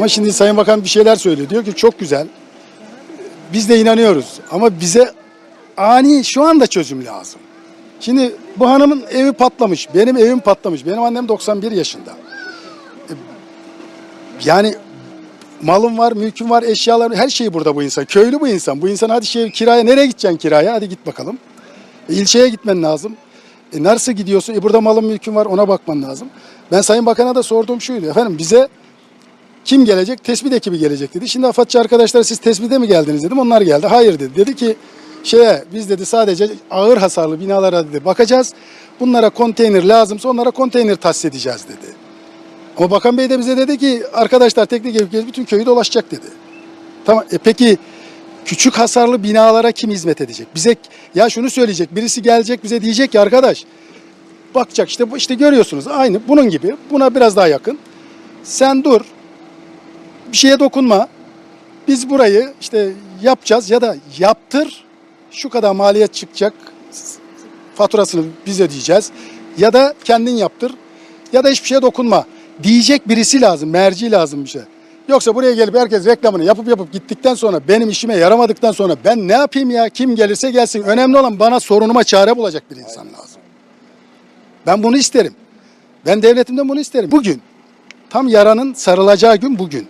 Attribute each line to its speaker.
Speaker 1: Ama şimdi Sayın Bakan bir şeyler söylüyor. Diyor ki çok güzel. Biz de inanıyoruz. Ama bize ani şu anda çözüm lazım. Şimdi bu hanımın evi patlamış. Benim evim patlamış. Benim annem 91 yaşında. E, Yani malım var, mülküm var, eşyalarım, her şeyi burada bu insan. Köylü bu insan. Bu insan hadi şey kiraya nereye gideceksin kiraya? Hadi git bakalım. E, ilçeye gitmen lazım. E, nasıl gidiyorsun? E, burada malım mülküm var ona bakman lazım. Ben Sayın Bakan'a da sorduğum şuydu. Efendim bize kim gelecek? Tespit ekibi gelecek dedi. Şimdi AFADçı arkadaşlar siz tespite mi geldiniz dedim. Onlar geldi. Hayır dedi. Dedi ki şeye biz dedi sadece ağır hasarlı binalara dedi bakacağız. Bunlara konteyner lazımsa onlara konteyner tahsis edeceğiz dedi. Ama Bakan Bey de bize dedi ki arkadaşlar teknik ekip bütün köyü dolaşacak dedi. Tamam e peki küçük hasarlı binalara kim hizmet edecek? Bize ya şunu söyleyecek birisi gelecek bize diyecek ki arkadaş bakacak işte işte görüyorsunuz aynı bunun gibi buna biraz daha yakın. Sen dur bir şeye dokunma. Biz burayı işte yapacağız ya da yaptır şu kadar maliyet çıkacak faturasını biz ödeyeceğiz. Ya da kendin yaptır ya da hiçbir şeye dokunma. Diyecek birisi lazım, merci lazım bir şey. Yoksa buraya gelip herkes reklamını yapıp yapıp gittikten sonra benim işime yaramadıktan sonra ben ne yapayım ya kim gelirse gelsin. Önemli olan bana sorunuma çare bulacak bir insan lazım. Ben bunu isterim. Ben devletimden bunu isterim. Bugün tam yaranın sarılacağı gün bugün.